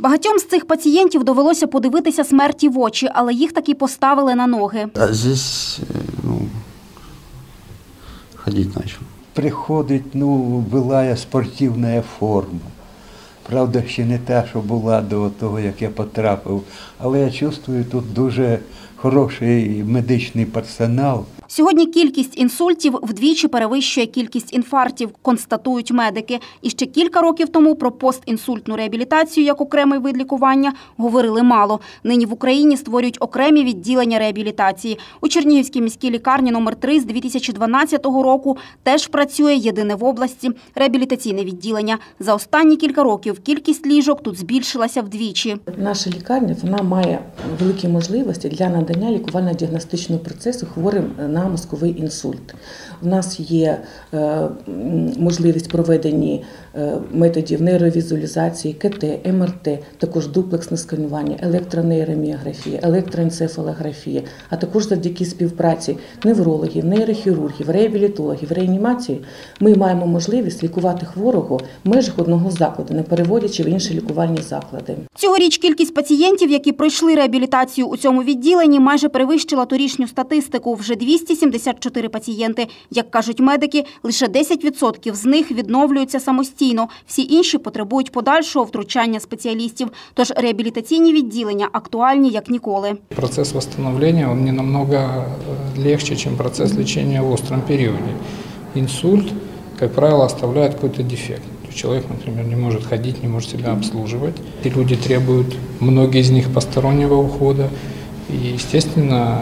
Багатьом з цих пацієнтів довелося подивитися смерті в очі, але їх таки поставили на ноги. А здесь, э, ну, ходить начал. приходить ну, былая спортивна форма. Правда, ще не та, що була до того, як я потрапив. Але я чувствую тут дуже хороший медичний персонал. Сьогодні кількість інсультів вдвічі перевищує кількість інфарктів, констатують медики. І ще кілька років тому про постінсультну реабілітацію як окремий вид лікування говорили мало. Нині в Україні створюють окремі відділення реабілітації. У Чернігівській міській лікарні номер 3 з 2012 року теж працює єдине в області реабілітаційне відділення. За останні кілька років кількість ліжок тут збільшилася вдвічі. Наша лікарня вона має великі можливості для надання лікувально-діагностичного процесу хворим на мозковий інсульт. У нас є е, можливість проведення е, методів нейровізуалізації, КТ, МРТ, також дуплексне сканування, електронейроміографія, електроенцефалографія, а також завдяки співпраці неврологів, нейрохірургів, реабілітологів, реанімації ми маємо можливість лікувати хворого в межах одного закладу, не переводячи в інші лікувальні заклади. Цьогоріч кількість пацієнтів, які пройшли реабілітацію у цьому відділенні, майже перевищила торішню статистику. Вже 274 пацієнти. Як кажуть медики, лише 10% з них відновлюються самостійно. Всі інші потребують подальшого втручання спеціалістів. Тож реабілітаційні відділення актуальні як ніколи. Процесс восстановления он не намного э, легче, чем процесс лечения в остром периоде. Инсульт, как правило, оставляет какой-то дефект. Человек, например, не может ходить, не может себя обслуживать. И люди требуют, многие из них постороннего ухода. И, естественно,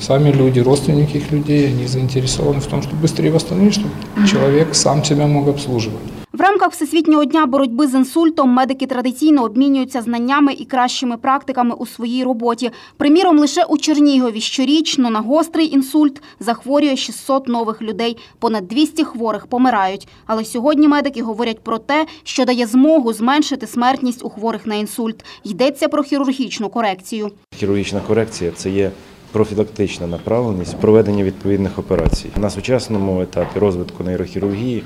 сами люди, родственники их людей, они заинтересованы в том, чтобы быстрее восстановить, чтобы человек сам себя мог обслуживать. В рамках Всесвітнього дня боротьби з інсультом медики традиційно обмінюються знаннями і кращими практиками у своїй роботі. Приміром, лише у Чернігові щорічно на гострий інсульт захворює 600 нових людей. Понад 200 хворих помирають. Але сьогодні медики говорять про те, що дає змогу зменшити смертність у хворих на інсульт. Йдеться про хірургічну корекцію. Хірургічна корекція це є профілактична направленість проведення відповідних операцій. На сучасному етапі розвитку нейрохірургії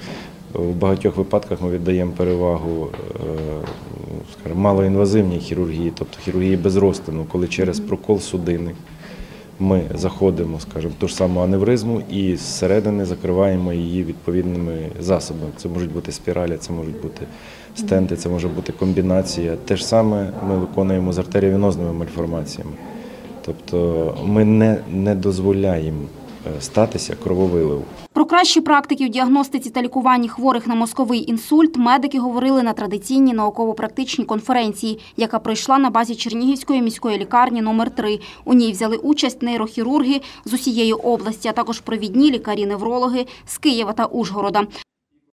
в багатьох випадках ми віддаємо перевагу е, скажімо, малоінвазивній хірургії, тобто хірургії без розтину, коли через прокол судини ми заходимо, скажімо, ту ж саму аневризму і зсередини закриваємо її відповідними засобами. Це можуть бути спіралі, це можуть бути стенти, це може бути комбінація. Те ж саме ми виконуємо з артеріовенозними мальформаціями. Тобто ми не, не дозволяємо е, статися крововиливу. Про кращі практики в діагностиці та лікуванні хворих на мозковий інсульт медики говорили на традиційній науково-практичній конференції, яка пройшла на базі Чернігівської міської лікарні номер 3 У ній взяли участь нейрохірурги з усієї області, а також провідні лікарі-неврологи з Києва та Ужгорода.